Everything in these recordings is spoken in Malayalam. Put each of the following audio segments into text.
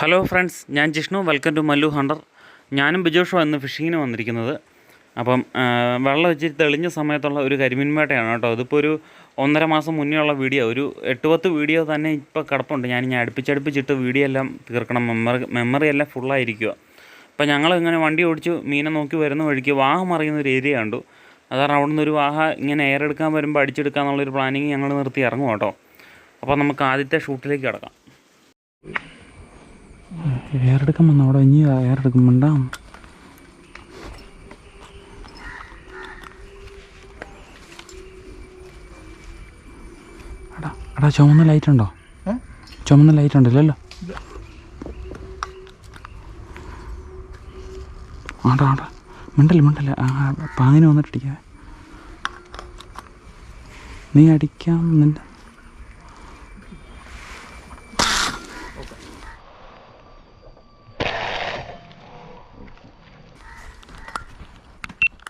ഹലോ ഫ്രണ്ട്സ് ഞാൻ Jishnu. Welcome to Mallu hunter. ഞാനും ബിജോഷോ എന്ന് ഫിഷിങ്ങിന് വന്നിരിക്കുന്നത്. അപ്പം വെള്ളം വെച്ചിട്ട് തെളിഞ്ഞ സമയത്തുള്ള ഒരു കരിമീൻ വേട്ടയാണ് കേട്ടോ. ഇതിപ്പോൾ ഒരു ഒന്നര മാസം മുന്നേ ഉള്ള വീഡിയോ. ഒരു എട്ട് പത്ത് വീഡിയോ തന്നെ ഇപ്പോൾ കിടപ്പുണ്ട്. ഞാൻ ഇനി അടുപ്പിച്ചടുപ്പിച്ചിട്ട് വീഡിയോ എല്ലാം തീർക്കണം. മെമ്മറി മെമ്മറി എല്ലാം ഫുള്ളായിരിക്കുക അപ്പോൾ ഞങ്ങൾ ഇങ്ങനെ വണ്ടി ഓടിച്ചു മീനെ നോക്കി വരുന്ന വഴിക്ക് വാഹ മറിയുന്ന ഒരു ഏരിയ കണ്ടു. അതാണ് അവിടെ നിന്ന് ഒരു വാഹ ഇങ്ങനെ എയർ എടുക്കാൻ വരുമ്പോൾ അടിച്ചെടുക്കുക എന്നുള്ളൊരു പ്ലാനിങ് ഞങ്ങൾ നിർത്തി ഇറങ്ങും കേട്ടോ. അപ്പോൾ നമുക്ക് ആദ്യത്തെ ഷൂട്ടിലേക്ക് കിടക്കാം. എയറെടുക്കാൻ വന്ന? അവിടെ ഇനി എടാ എടാ ചുമന്ന ലൈറ്റ് ഉണ്ടോ ചുമന്ന ലൈറ്റ് ഉണ്ടല്ലോ ആടാ ആടാ. മിണ്ടല്ലേ മിണ്ടല്ലേ ആ പാങ്ങിന് വന്നിട്ടിരിക്കാ നീ അടിക്കാം നിന്റെ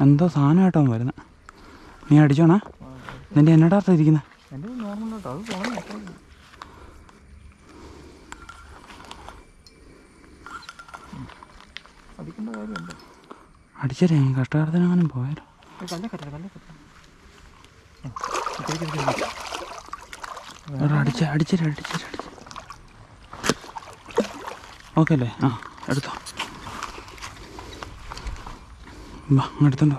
എന്തോ സാധനമായിട്ടോ വരുന്നത് നീ അടിച്ചോണാ. നിന്റെ എന്നടാ ഇരിക്കുന്നത് എന്റെ നോർമൽ കഷ്ടകാലത്തിന് അടിച്ചേ കഷ്ടകാലത്തിനെങ്ങാനും പോയാലോ? അടിച്ച അടിച്ചിട്ട് അടിച്ച. ഓക്കെ അല്ലേ? ആ എടുത്തോ. വരാം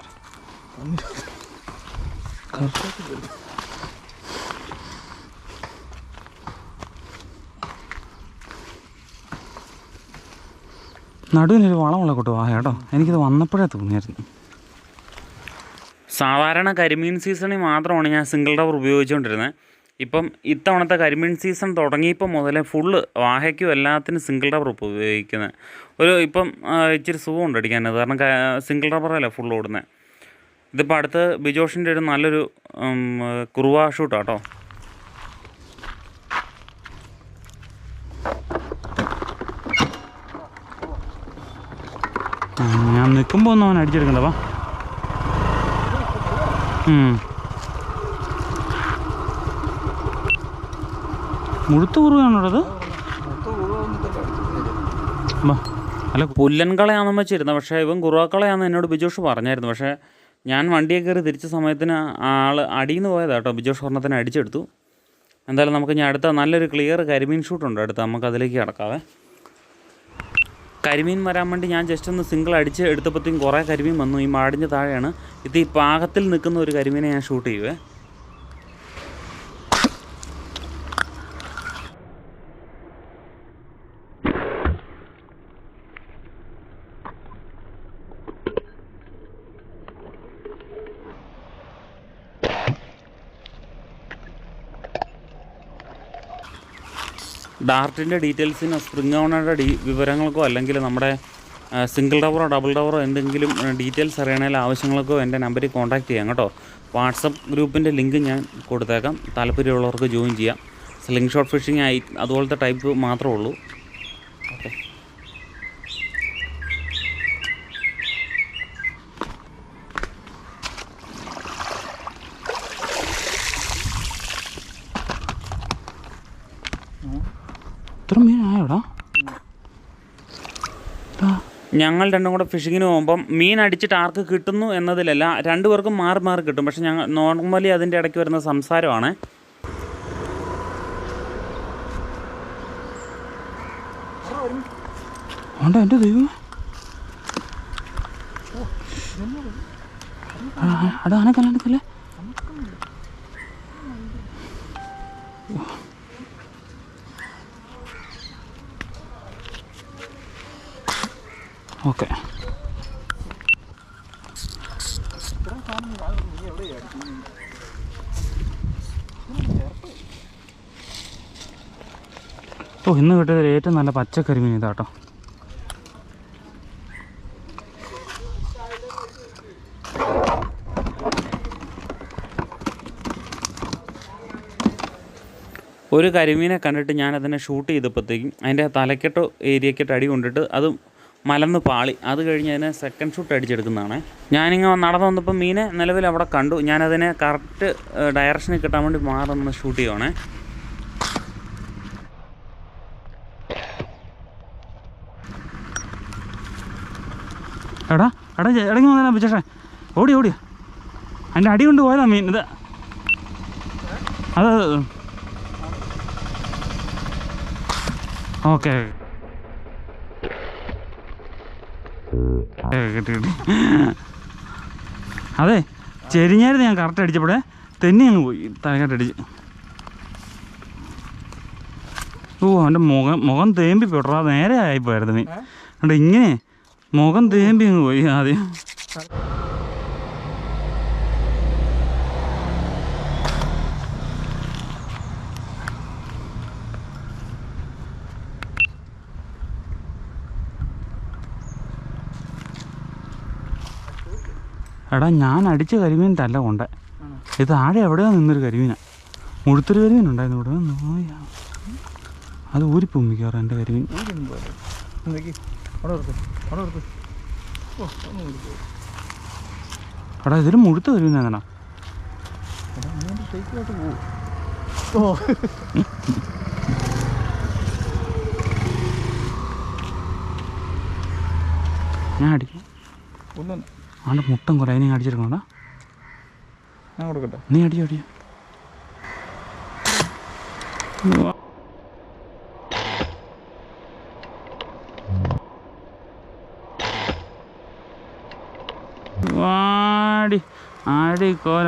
നടുവിനൊരു വളമുള്ള കൊട്ടു വാ കേട്ടോ. എനിക്കിത് വന്നപ്പോഴേ തോന്നിയായിരുന്നു. സാധാരണ കരിമീൻ സീസണിൽ മാത്രമാണ് ഞാൻ സിംഗിൾ റബ്ബർ ഉപയോഗിച്ചുകൊണ്ടിരുന്നത്. ഇപ്പം ഇത്തവണത്തെ കരിമീൻ സീസൺ തുടങ്ങിയപ്പോൾ മുതലേ ഫുള്ള് വാഹയ്ക്കും എല്ലാത്തിനും സിംഗിൾ റബ്ബർ ഇപ്പോൾ ഉപയോഗിക്കുന്നത് ഒരു ഇപ്പം ഇച്ചിരി സുഖമുണ്ട് അടിക്കാൻ അത് കാരണം സിംഗിൾ ഡവറല്ല ഫുള്ള് ഓടുന്നത് ഇതിപ്പോൾ അടുത്ത് ബിജോഷിന്റെ ഒരു നല്ലൊരു കുറുവാ ഷൂട്ടാട്ടോ ഞാൻ നിൽക്കുമ്പോൾ ഒന്നും അവൻ അടിച്ചെടുക്കണ്ട വാ ഉം. മുഴുത്ത കുറുവാണോടത് വാ. അല്ല പുല്ലൻകളയാണെന്ന് വെച്ചിരുന്നത് പക്ഷേ ഇവൻ കുറുവാക്കളയാണെന്ന് എന്നോട് ബിജോഷ് പറഞ്ഞായിരുന്നു. പക്ഷേ ഞാൻ വണ്ടിയെ കയറി തിരിച്ച സമയത്തിന് ആൾ അടിയിൽ നിന്ന് പോയതാണ് കേട്ടോ. ബിജോഷ് ഒരെണ്ണത്തിന് അടിച്ചെടുത്തു. എന്തായാലും നമുക്ക് ഞാൻ അടുത്ത നല്ലൊരു ക്ലിയർ കരിമീൻ ഷൂട്ടുണ്ട് അടുത്ത് നമുക്ക് അതിലേക്ക് കിടക്കാവേ. കരിമീൻ വരാൻ വേണ്ടി ഞാൻ ജസ്റ്റ് ഒന്ന് സിംഗിൾ അടിച്ച് എടുത്തപ്പോഴത്തേക്കും കുറേ കരിമീൻ വന്നു. ഈ മാടിന്റെ താഴെയാണ്. ഇത് ഈ പാകത്തിൽ നിൽക്കുന്ന ഒരു കരിമീനെ ഞാൻ ഷൂട്ട് ചെയ്യുവേ. ഡാർട്ടിന്റെ ഡീറ്റെയിൽസിനോ സ്പ്രിംഗ് ഓണറുടെ ഡീ വിവരങ്ങൾക്കോ അല്ലെങ്കിൽ നമ്മുടെ സിംഗിൾ ഡവറോ ഡബിൾ ഡവറോ എന്തെങ്കിലും ഡീറ്റെയിൽസ് അറിയണമെങ്കിൽ ആവശ്യങ്ങൾക്കോ എന്റെ നമ്പറിൽ കോൺടാക്റ്റ് ചെയ്യാം കേട്ടോ. വാട്സപ്പ് ഗ്രൂപ്പിന്റെ ലിങ്ക് ഞാൻ കൊടുത്തേക്കാം. താല്പര്യമുള്ളവർക്ക് ജോയിൻ ചെയ്യാം. സ്ലിംഗ് ഷോട്ട് ഫിഷിംഗ് ആയി അതുപോലത്തെ ടൈപ്പ് മാത്രമേ ഉള്ളൂ. ആയോടാ? ആ, ഞങ്ങൾ രണ്ടും കൂടെ ഫിഷിങ്ങിന് പോകുമ്പം മീൻ അടിച്ചിട്ട് ആർക്ക് കിട്ടുന്നു എന്നതിലല്ല രണ്ടുപേർക്കും മാറി മാറി കിട്ടും. പക്ഷെ ഞങ്ങൾ നോർമലി അതിന്റെ ഇടയ്ക്ക് വരുന്ന സംസാരമാണ്. എന്റെ ദൈവം അനക്കല്ല അനക്കല്ലേ ഓക്കെ. ഓ ഇന്ന് കിട്ടിയതിൽ ഏറ്റവും നല്ല പച്ചക്കറി മീൻ ഇതാട്ടോ. ഒരു കരിമീനെ കണ്ടിട്ട് ഞാൻ അതിനെ ഷൂട്ട് ചെയ്തപ്പോഴത്തേക്കും അതിന്റെ തലക്കെട്ടോ ഏരിയക്കെട്ടോ അടി കൊണ്ടിട്ട് അതും മലന്ന് പാളി. അത് കഴിഞ്ഞ് അതിനെ സെക്കൻഡ് ഷൂട്ട് അടിച്ചെടുക്കുന്നതാണ്. ഞാനിങ്ങനെ നടന്നു വന്നപ്പോൾ മീനെ നിലവിൽ അവിടെ കണ്ടു. ഞാനതിനെ കറക്റ്റ് ഡയറക്ഷനിൽ കിട്ടാൻ വേണ്ടി മാറുന്ന ഷൂട്ട് ചെയ്യുവാണേ. എടാ എടാ എടങ്ങി വന്നാ ബിജേഷേ ഓടി ഓടി. അതിന്റെ അടി കൊണ്ട് പോയതാ മീൻ. ഇത് അത് ഓക്കെ. കിട്ടി അതെ ചെരിഞ്ഞായിരുന്നു ഞാൻ കറക്റ്റ് അടിച്ചപ്പോഴേ. തെന്നി അങ്ങ് പോയി തലക്കെട്ടടിച്ച് ഓ അവന്റെ മുഖം മുഖം തേമ്പി പോട്ടാ നേരെ ആയിപ്പോയായിരുന്നു നീ. അതുകൊണ്ട് ഇങ്ങനെ മുഖം തേമ്പി അങ്ങ് പോയി ആദ്യം. എടാ ഞാൻ അടിച്ച കരിമീൻ തല്ല കൊണ്ട. ഇത് ആടെ എവിടെയാ നിന്നൊരു കരിമീനാ. മുഴുത്തൊരു കരിമീൻ ഉണ്ടായിരുന്നു ഇവിടെ. അത് ഊരി മിക്കവാറും എന്റെ കരിമീൻ. എടാ ഇതിൽ മുഴുത്ത കരിമീനാണെടാ എടാ നീ ഷേക്കിലോട്ട് പോകും ഓ ഞാൻ അടിക്കും. ഒന്നും ആണ്ട് മുട്ടം കുറേ. അതിനെ അടിച്ചെടുക്കണോടാ ഞാൻ കൊടുക്കട്ടെ. നീ അടിയോ അടിയോ വാടി ആടി കോല.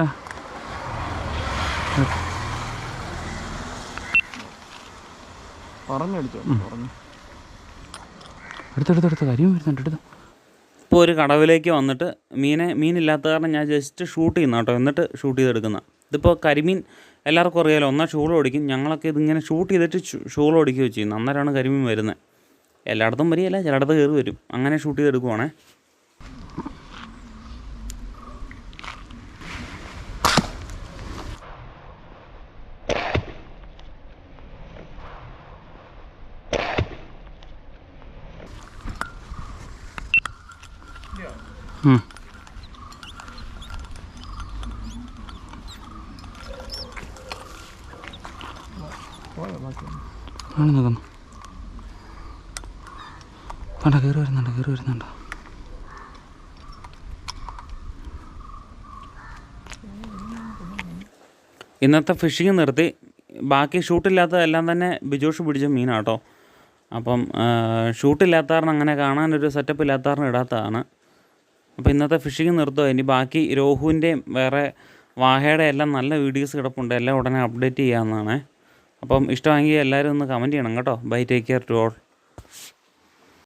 പറഞ്ഞടിച്ചോ പറഞ്ഞു. എടുത്തെടുത്തെടുത്ത് കരിയും വരുന്നുണ്ട് എടുത്തു. ഇപ്പോൾ ഒരു കടവിലേക്ക് വന്നിട്ട് മീനെ മീനില്ലാത്ത കാരണം ഞാൻ ജസ്റ്റ് ഷൂട്ട് ചെയ്യുന്ന കേട്ടോ. എന്നിട്ട് ഷൂട്ട് ചെയ്തെടുക്കുന്ന. ഇതിപ്പോൾ കരിമീൻ എല്ലാവർക്കും അറിയാലോ. ഒന്നാ ഷൂൾ ഓടിക്കും. ഞങ്ങളൊക്കെ ഇതിങ്ങനെ ഷൂട്ട് ചെയ്തിട്ട് ഷൂൾ ഓടിക്കുകയോ ചെയ്യുന്നു. അന്നേരമാണ് കരിമീൻ വരുന്നത്. എല്ലായിടത്തും വരികയല്ല. ചിലയിടത്ത് കയറി വരും. അങ്ങനെ ഷൂട്ട് ചെയ്തെടുക്കുവാണേ ഉം. പോയോ ബാക്കി ആണ് കയറി വരുന്നുണ്ട് കയറി വരുന്നുണ്ട്. ഇന്നത്തെ ഫിഷിങ് നിർത്തി. ബാക്കി ഷൂട്ടില്ലാത്തതെല്ലാം തന്നെ ബിജോഷ് പിടിച്ച മീനാട്ടോ. അപ്പം ഷൂട്ടില്ലാത്ത കാരണം അങ്ങനെ കാണാനൊരു സെറ്റപ്പ് ഇല്ലാത്ത കാരണം ഇടാത്തതാണ്. അപ്പോൾ ഇന്നത്തെ ഫിഷിങ് നിർത്തുക ഇനി ബാക്കി രോഹുവിന്റെയും വേറെ വാഹയുടെ എല്ലാം നല്ല വീഡിയോസ് കിടപ്പുണ്ട്. എല്ലാം ഉടനെ അപ്ഡേറ്റ് ചെയ്യാവുന്നതാണ്. അപ്പം ഇഷ്ടമെങ്കിൽ എല്ലാവരും ഒന്ന് കമന്റ് ചെയ്യണം കേട്ടോ. Bye take care to all